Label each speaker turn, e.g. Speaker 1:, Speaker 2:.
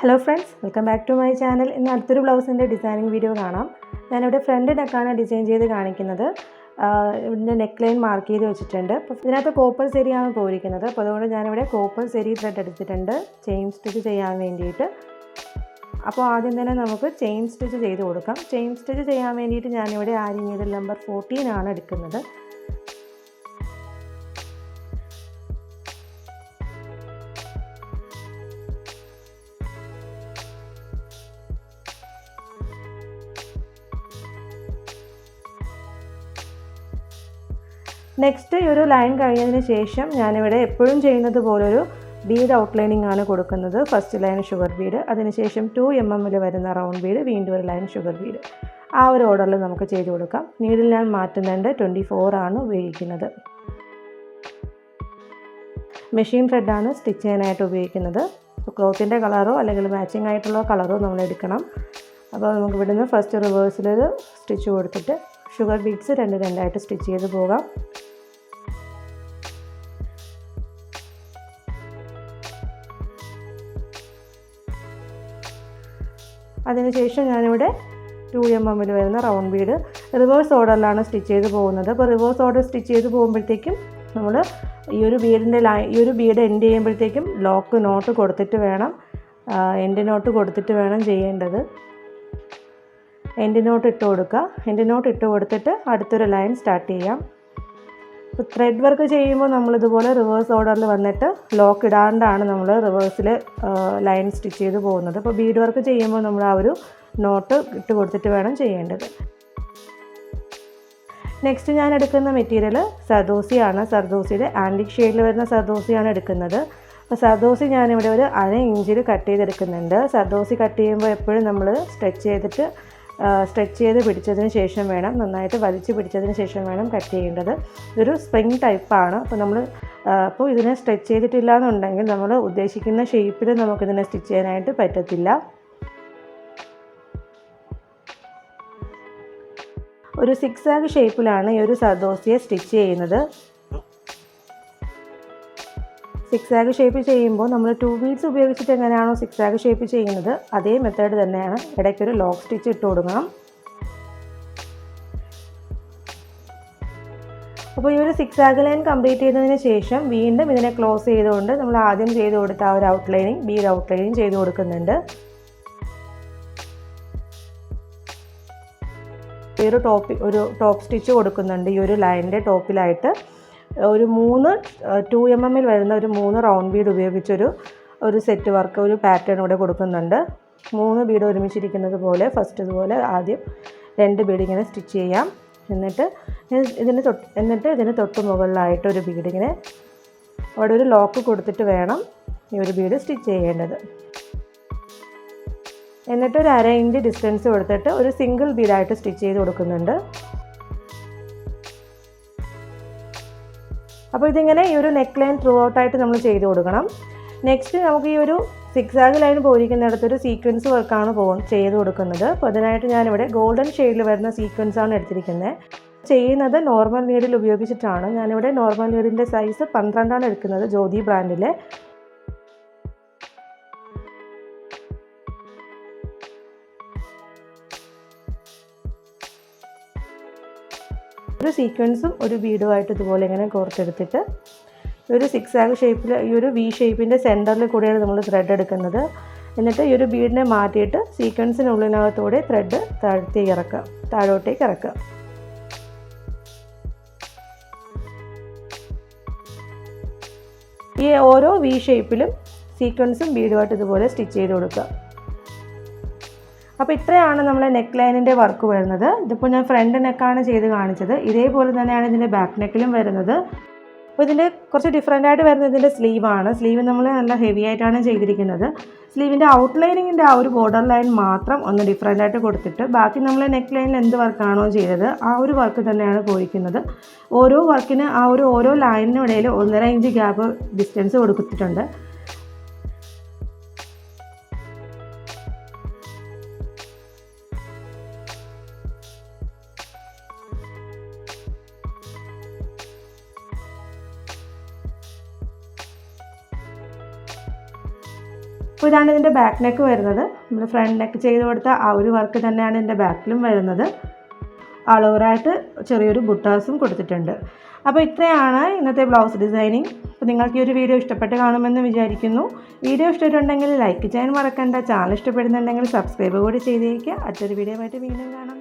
Speaker 1: Hello friends welcome back to my channel ഇന്ന് അടുത്തൊരു ബ്ലൗസിന്റെ designing video കാണാം. ഞാനിവിടെ ഫ്രണ്ട് നെക്കാണ് ഡിസൈൻ ചെയ്ത് കാണിക്കുന്നത്. ഇതിന്റെ നെക്ക് ലൈൻ മാർക്ക് ചെയ്ത് വെച്ചിട്ടുണ്ട്. അപ്പോൾ ഇതിനകത്ത് കോപ്പർ സെരിയാണ് പോയിരിക്കുന്നത്. അപ്പോൾ അതുകൊണ്ട് ഞാനിവിടെ കോപ്പർ സെരി ത്രെഡ് എടുത്തിട്ടുണ്ട്. ചെയിൻ സ്റ്റിച്ച് ചെയ്യാൻ വേണ്ടിയിട്ട്. അപ്പോൾ ആദ്യം തന്നെ നമുക്ക് ചെയിൻ സ്റ്റിച്ച് ചെയ്ത് കൊടുക്കാം. ചെയിൻ സ്റ്റിച്ച് ചെയ്യാൻ വേണ്ടിയിട്ട് ഞാനിവിടെ ആരി നീഡിൽ നമ്പർ ഫോർട്ടീൻ ആണ് എടുക്കുന്നത്. നെക്സ്റ്റ് ഈ ഒരു ലൈൻ കഴിഞ്ഞതിന് ശേഷം ഞാനിവിടെ എപ്പോഴും ചെയ്യുന്നത് പോലൊരു ബീഡ് ഔട്ട്ലൈനിങ് ആണ് കൊടുക്കുന്നത്. ഫസ്റ്റ് ലൈൻ ഷുഗർ ബീഡ് അതിനുശേഷം ടു എം എമ്മിൽ വരുന്ന റൗണ്ട് ബീഡ് വീണ്ടും ഒരു ലൈൻ ഷുഗർ ബീഡ് ആ ഒരു ഓർഡറിൽ നമുക്ക് ചെയ്ത് കൊടുക്കാം. നീഡിൽ ഞാൻ മാറ്റുന്നുണ്ട് ട്വന്റി ഫോർ ആണ് ഉപയോഗിക്കുന്നത്. മെഷീൻ ത്രെഡാണ് സ്റ്റിച്ച് ചെയ്യാനായിട്ട് ഉപയോഗിക്കുന്നത്. ക്ലോത്തിന്റെ കളറോ അല്ലെങ്കിൽ മാച്ചിങ് ആയിട്ടുള്ള കളറോ നമ്മൾ എടുക്കണം. അപ്പോൾ നമുക്ക് ഇവിടുന്ന് ഫസ്റ്റ് റിവേഴ്സിൽ സ്റ്റിച്ച് കൊടുത്തിട്ട് ഷുഗർ ബീഡ്സ് രണ്ട് രണ്ടായിട്ട് സ്റ്റിച്ച് ചെയ്ത് പോകാം. അതിനുശേഷം ഞാനിവിടെ ടു എം എമ്മിൽ വരുന്ന റൗണ്ട് ബീഡ് റിവേഴ്സ് ഓർഡറിലാണ് സ്റ്റിച്ച് ചെയ്ത് പോകുന്നത്. അപ്പോൾ റിവേഴ്സ് ഓർഡർ സ്റ്റിച്ച് ചെയ്ത് പോകുമ്പോഴത്തേക്കും നമ്മൾ ഈ ഒരു ബീഡിന്റെ ലൈൻ ഈ ഒരു ബീഡ് എൻഡ് ചെയ്യുമ്പോഴത്തേക്കും ലോക്ക് നോട്ട് കൊടുത്തിട്ട് വേണം എൻഡ് നോട്ട് കൊടുത്തിട്ട് വേണം ചെയ്യേണ്ടത്. എൻഡ് നോട്ട് ഇട്ട് കൊടുക്കുക. എൻഡ് നോട്ട് ഇട്ട് കൊടുത്തിട്ട് അടുത്തൊരു ലൈൻ സ്റ്റാർട്ട് ചെയ്യാം. ഇപ്പോൾ ത്രെഡ് വർക്ക് ചെയ്യുമ്പോൾ നമ്മളിതുപോലെ റിവേഴ്സ് ഓർഡറിൽ വന്നിട്ട് ലോക്ക് ഇടാണ്ടാണ് നമ്മൾ റിവേഴ്സിൽ ലൈൻ സ്റ്റിച്ച് ചെയ്ത് പോകുന്നത്. അപ്പോൾ ബീഡ് വർക്ക് ചെയ്യുമ്പോൾ നമ്മൾ ആ ഒരു നോട്ട് ഇട്ട് കൊടുത്തിട്ട് വേണം ചെയ്യേണ്ടത്. നെക്സ്റ്റ് ഞാൻ എടുക്കുന്ന മെറ്റീരിയൽ സർദോസിയാണ്. സർദോസിയുടെ ആന്റിക് ഷെയ്ഡിൽ വരുന്ന സർദോസിയാണ് എടുക്കുന്നത്. അപ്പോൾ സർദോസി ഞാനിവിടെ ഒരു അര ഇഞ്ചിൽ കട്ട് ചെയ്തെടുക്കുന്നുണ്ട്. സർദോസി കട്ട് ചെയ്യുമ്പോൾ എപ്പോഴും നമ്മൾ സ്ട്രെച്ച് ചെയ്തിട്ട് സ്ട്രെച്ച് ചെയ്ത് പിടിച്ചതിന് ശേഷം വേണം നന്നായിട്ട് വലിച്ച് പിടിച്ചതിന് ശേഷം വേണം കട്ട് ചെയ്യേണ്ടത്. ഇതൊരു സ്പ്രിങ് ടൈപ്പാണ് അപ്പോൾ നമ്മൾ അപ്പോൾ ഇതിനെ സ്ട്രെച്ച് ചെയ്തിട്ടില്ല എന്നുണ്ടെങ്കിൽ നമ്മൾ ഉദ്ദേശിക്കുന്ന ഷേപ്പിൽ നമുക്കിതിനെ സ്റ്റിച്ച് ചെയ്യാനായിട്ട് പറ്റത്തില്ല. ഒരു സിക്സ് ആഗ് ഷേപ്പിലാണ് ഈ ഒരു സദോസിയെ സ്റ്റിച്ച് ചെയ്യുന്നത്. സിക്സ് ആഗ് ഷേപ്പ് ചെയ്യുമ്പോൾ നമ്മൾ ടു ബീഡ്സ് ഉപയോഗിച്ചിട്ട് എങ്ങനെയാണോ സിക്സ് ആഗ് ഷേപ്പ് ചെയ്യുന്നത് അതേ മെത്തേഡ് തന്നെയാണ്. ഇടയ്ക്കൊരു ലോക്ക് സ്റ്റിച്ച് ഇട്ട് കൊടുക്കണം. അപ്പോൾ ഈ ഒരു സിക്സ് ആഗ് ലൈൻ കംപ്ലീറ്റ് ചെയ്തതിന് ശേഷം വീണ്ടും ഇതിനെ ക്ലോസ് ചെയ്തുകൊണ്ട് നമ്മൾ ആദ്യം ചെയ്ത് കൊടുത്ത ആ ഒരു ഔട്ട്ലൈനിങ് ബീഡ് ഔട്ട്ലൈനിങ് ചെയ്ത് കൊടുക്കുന്നുണ്ട്. ഈ ഒരു ടോപ്പ് ഒരു ടോപ്പ് സ്റ്റിച്ച് കൊടുക്കുന്നുണ്ട് ഈ ഒരു ലൈനിന്റെ ടോപ്പിലായിട്ട് ഒരു മൂന്ന് ടു എം എമ്മിൽ വരുന്ന ഒരു മൂന്ന് റൗണ്ട് ബീഡ് ഉപയോഗിച്ചൊരു ഒരു സെറ്റ് വർക്ക് ഒരു പാറ്റേൺ ഇവിടെ കൊടുക്കുന്നുണ്ട്. മൂന്ന് ബീഡ് ഒരുമിച്ചിരിക്കുന്നത് പോലെ ഫസ്റ്റ് ഇതുപോലെ ആദ്യം രണ്ട് ബീഡ് ഇങ്ങനെ സ്റ്റിച്ച് ചെയ്യാം. എന്നിട്ട് ഇതിന് തൊട്ട് എന്നിട്ട് ഇതിന് തൊട്ട് മുകളിലായിട്ട് ഒരു ബീഡ് ഇങ്ങനെ അവിടെ ഒരു ലോക്ക് കൊടുത്തിട്ട് വേണം ഈ ഒരു ബീഡ് സ്റ്റിച്ച് ചെയ്യേണ്ടത്. എന്നിട്ട് ഒരു അര ഇഞ്ച് ഡിസ്റ്റൻസ് കൊടുത്തിട്ട് ഒരു സിംഗിൾ ബീഡായിട്ട് സ്റ്റിച്ച് ചെയ്ത് കൊടുക്കുന്നുണ്ട്. അപ്പോൾ ഇതിങ്ങനെ ഈ ഒരു നെക്ക് ലൈൻ ത്രൂ ഔട്ടായിട്ട് നമ്മൾ ചെയ്ത് കൊടുക്കണം. നെക്സ്റ്റ് നമുക്ക് ഈ ഒരു സിക്സ് ആഗ് ലൈൻ പോയിരിക്കുന്നിടത്ത് ഒരു സീക്വൻസ് വർക്കാണ് പോ ചെയ്ത് കൊടുക്കുന്നത്. അപ്പോൾ അതിനായിട്ട് ഞാനിവിടെ ഗോൾഡൻ ഷെയ്ഡിൽ വരുന്ന സീക്വൻസ് ആണ് എടുത്തിരിക്കുന്നത് ചെയ്യുന്നത് നോർമൽ നീഡിൽ ഉപയോഗിച്ചിട്ടാണ്. ഞാനിവിടെ നോർമൽ നീഡിന്റെ സൈസ് പന്ത്രണ്ടാണ് എടുക്കുന്നത് ജ്യോതി ബ്രാൻഡിലെ ഒരു സീക്വൻസും ഒരു ബീഡുമായിട്ട് ഇതുപോലെ ഇങ്ങനെ കോർത്തെടുത്തിട്ട് ഒരു സിക്സ് ആഗ് ഷേപ്പിൽ ഈ ഒരു വി ഷേപ്പിന്റെ സെന്ററിൽ കൂടെയാണ് നമ്മൾ ത്രെഡ് എടുക്കുന്നത്. എന്നിട്ട് ഈ ഒരു ബീഡിനെ മാറ്റിയിട്ട് സീക്വൻസിനുള്ളിനകത്തൂടെ ത്രെഡ് താഴ്ത്തി ഇറക്കുക താഴോട്ടേക്ക് ഇറക്കുക ഈ ഓരോ വി ഷേപ്പിലും സീക്വൻസും ബീഡുമായിട്ട് ഇതുപോലെ സ്റ്റിച്ച് ചെയ്ത് കൊടുക്കുക അപ്പോൾ ഇത്രയാണ് നമ്മളെ നെക്ക് ലൈനിന്റെ വർക്ക് വരുന്നത്. ഇതിപ്പോൾ ഞാൻ ഫ്രണ്ട് നെക്കാണ് ചെയ്ത് കാണിച്ചത്. ഇതേപോലെ തന്നെയാണ് ഇതിന്റെ ബാക്ക് നെക്കിലും വരുന്നത്. അപ്പോൾ ഇതിന്റെ കുറച്ച് ഡിഫറെന്റ് ആയിട്ട് വരുന്നത് ഇതിന്റെ സ്ലീവാണ് സ്ലീവ് നമ്മൾ നല്ല ഹെവി ആയിട്ടാണ് ചെയ്തിരിക്കുന്നത്. സ്ലീവിന്റെ ഔട്ട്ലൈനിങ്ങിന്റെ ആ ഒരു ബോർഡർ ലൈൻ മാത്രം ഒന്ന് ഡിഫറെന്റ് ആയിട്ട് കൊടുത്തിട്ട് ബാക്കി നമ്മൾ നെക്ക് ലൈനിൽ എന്ത് വർക്കാണോ ചെയ്തത് ആ ഒരു വർക്ക് തന്നെയാണ് പോയിരിക്കുന്നത് ഓരോ വർക്കിന് ആ ഒരു ഓരോ ലൈനിനും ഇടയിൽ ഒന്നര ഇഞ്ച് ഗ്യാപ്പ് ഡിസ്റ്റൻസ് കൊടുത്തിട്ടുണ്ട്. അപ്പോൾ ഇതാണ് ഇതിന്റെ ബാക്ക് നെക്ക് വരുന്നത്. നമ്മൾ ഫ്രണ്ട് നെക്ക് ചെയ്ത് കൊടുത്ത ആ ഒരു വർക്ക് തന്നെയാണ് ഇതിന്റെ ബാക്കിലും വരുന്നത്. ആൾ ചെറിയൊരു ബുട്ടാസും കൊടുത്തിട്ടുണ്ട്. അപ്പോൾ ഇത്രയാണ് ഇന്നത്തെ ബ്ലൗസ് ഡിസൈനിങ് അപ്പോൾ നിങ്ങൾക്ക് ഈ ഒരു വീഡിയോ ഇഷ്ടപ്പെട്ട് കാണുമെന്ന് വിചാരിക്കുന്നു. വീഡിയോ ഇഷ്ടപ്പെട്ടുണ്ടെങ്കിൽ ലൈക്ക് ചെയ്യാൻ മറക്കണ്ട. ചാനൽ ഇഷ്ടപ്പെടുന്നുണ്ടെങ്കിൽ സബ്സ്ക്രൈബ് കൂടി ചെയ്തേക്കുക. അടുത്തൊരു വീഡിയോ ആയിട്ട് വീണ്ടും കാണാം.